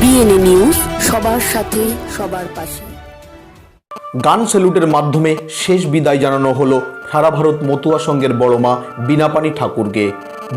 BNA news সবার সাথে, সবার পাশে। গান স্যালুটের মাধ্যমে শেষ বিদায় জানানো হলো সারা ভারত মতুয়া সংঘের বড় মা বিনাপানি ঠাকুরকে।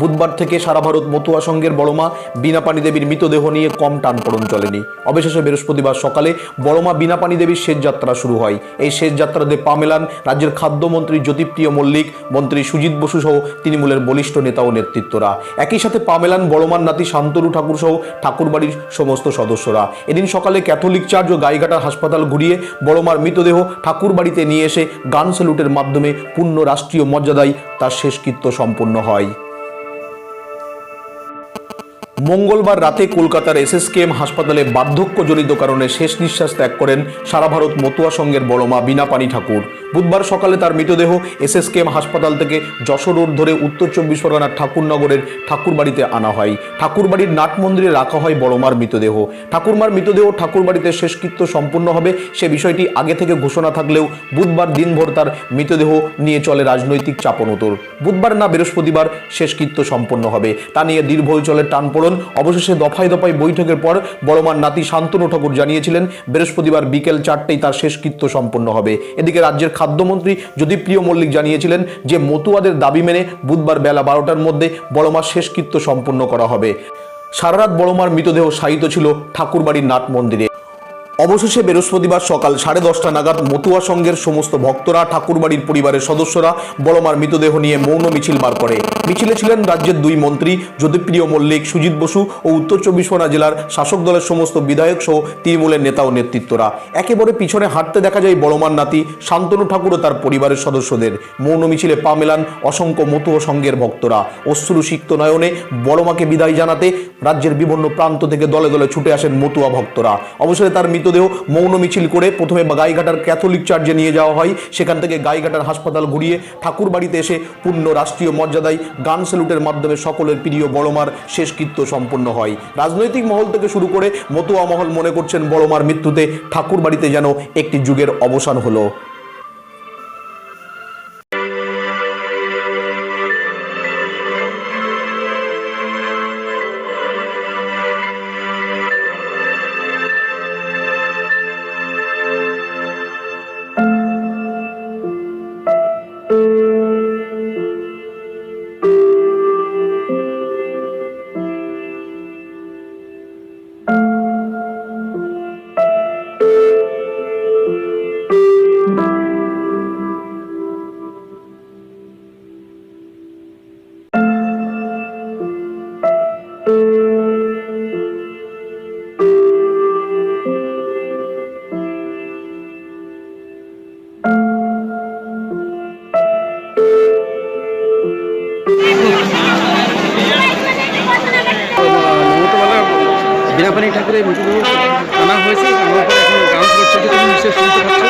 বুধবার থেকে সারা ভারত মতুয়া সংঘের বড় মা বীণাপানি দেবীর মৃতদেহ নিয়ে কম টানপড়ন চলেনি। অবশেষে বৃহস্পতিবার সকালে বড় মা বীণাপানি দেবীর শেষ যাত্রা শুরু হয়। এই শেষ যাত্রাতে পা মেলান রাজ্যের খাদ্যমন্ত্রী জ্যোতিপ্রিয় মল্লিক, মন্ত্রী সুজিত বসু সহ তৃণমূলের বলিষ্ঠ নেতা ও নেতৃত্বরা। একই সাথে পা মেলান বড়মার নাতি শান্তনু ঠাকুর সহ ঠাকুরবাড়ির সমস্ত সদস্যরা। এদিন সকালে ক্যাথলিক চার্চ ও গাইঘাটার হাসপাতাল ঘুরিয়ে বড়মার মৃতদেহ ঠাকুরবাড়িতে নিয়ে এসে গান স্যালুটের মাধ্যমে পূর্ণ রাষ্ট্রীয় মর্যাদায় তার শেষকৃত্য সম্পন্ন হয়। মঙ্গলবার রাতে কলকাতার এসএসকেএম হাসপাতালে বার্ধক্যজনিত কারণে শেষ নিঃশ্বাস ত্যাগ করেন সারা ভারত মতুয়া সংঘের বড়মা বিনাপানি ঠাকুর। বুধবার সকালে তার মৃতদেহ এসএসকেএম হাসপাতাল থেকে যশোর রোড ধরে উত্তর চব্বিশ পরগনার ঠাকুরনগরের ঠাকুরবাড়িতে আনা হয়। ঠাকুরবাড়ির নাট মন্দিরে রাখা হয় বড়মার মৃতদেহ। ঠাকুরমার মৃতদেহ ঠাকুরবাড়িতে শেষকৃত্য সম্পূর্ণ হবে, সে বিষয়টি আগে থেকে ঘোষণা থাকলেও বুধবার দিনভর তার মৃতদেহ নিয়ে চলে রাজনৈতিক চাপনোতর। বুধবার না বৃহস্পতিবার শেষকৃত্য সম্পন্ন হবে। তা নিয়ে দীর্ঘ চলে টানপোড়ন। অবশেষে দফায় দফায় বৈঠকের পর বড়মার নাতি শান্তনু ঠাকুর জানিয়েছিলেন, বৃহস্পতিবার বিকেল চারটেই তার শেষকৃত্য সম্পন্ন হবে। এদিকে রাজ্যের খাদ্যমন্ত্রী যদি প্রিয় মল্লিক জানিয়েছিলেন যে মতুয়াদের দাবি মেনে বুধবার বেলা বারোটার মধ্যে বড়মার শেষকৃত্য সম্পন্ন করা হবে। সারারাত বড়মার মৃতদেহ শায়িত ছিল ঠাকুরবাড়ির নাট মন্দিরে। অবশেষে বৃহস্পতিবার সকাল সাড়ে দশটা নাগাদ মতুয়া সংঘের সমস্ত ভক্তরা, ঠাকুরবাড়ির পরিবারের সদস্যরা, বড়মার মৃতদেহ নিয়ে মৌন মিছিল বার করে। মিছিলে ছিলেন রাজ্যের দুই মন্ত্রী জ্যোতিপ্রিয় মল্লিক, সুজিত বসু ও উত্তর চব্বিশ পরগনা জেলার শাসক দলের সমস্ত বিধায়ক সহ তৃণমূলের নেতা ও নেতৃত্বরা। একেবারে পিছনে হাঁটতে দেখা যায় বড়মার নাতি, শান্তনু ঠাকুর ও তার পরিবারের সদস্যদের। মৌন মিছিলে পা মেলান অসংখ্য মতুয়া সংঘের ভক্তরা। অশ্রু সিক্ত নয়নে বড়মাকে বিদায় জানাতে রাজ্যের বিভিন্ন প্রান্ত থেকে দলে দলে ছুটে আসেন মতুয়া ভক্তরা। অবসরে তার মৃতদেহ মৌন মিছিল করে প্রথমে গাইঘাটার ক্যাথলিক চার্চে নিয়ে যাওয়া হয়। সেখান থেকে গাইঘাটার হাসপাতাল ঘুরিয়ে ঠাকুর বাড়িতে এসে পূর্ণ রাষ্ট্রীয় মর্যাদায় গান স্যালুটের মাধ্যমে সকলের প্রিয় বড়মার শেষকৃত্য সম্পন্ন হয়। রাজনৈতিক মহল থেকে শুরু করে মতুয়া মহল মনে করছেন বড়মার মৃত্যুতে ঠাকুর বাড়িতে যেন একটি যুগের অবসান হলো। বীণাপানি ঠাকুরের মৃতদেহ আনা হয়েছে। আনার পরে এখন গান চলছে তুমি নিশ্চয়ই শুনতে পাচ্ছ।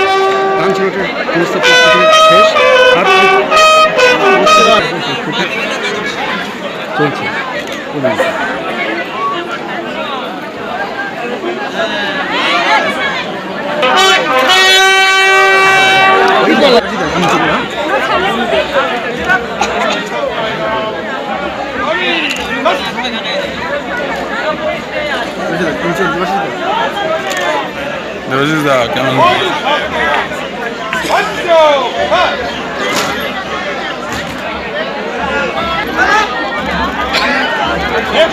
গান ছিলটার সমস্ত প্রস্তুতি শেষ। আর চলছে। দেবাশিস দা কেমন Yes,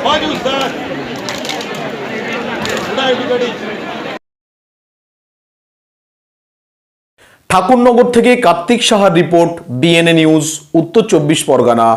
Good everybody. ঠাকুরনগর থেকে কার্তিক সাহার রিপোর্ট বিএনএ নিউজ উত্তর চব্বিশ পরগনা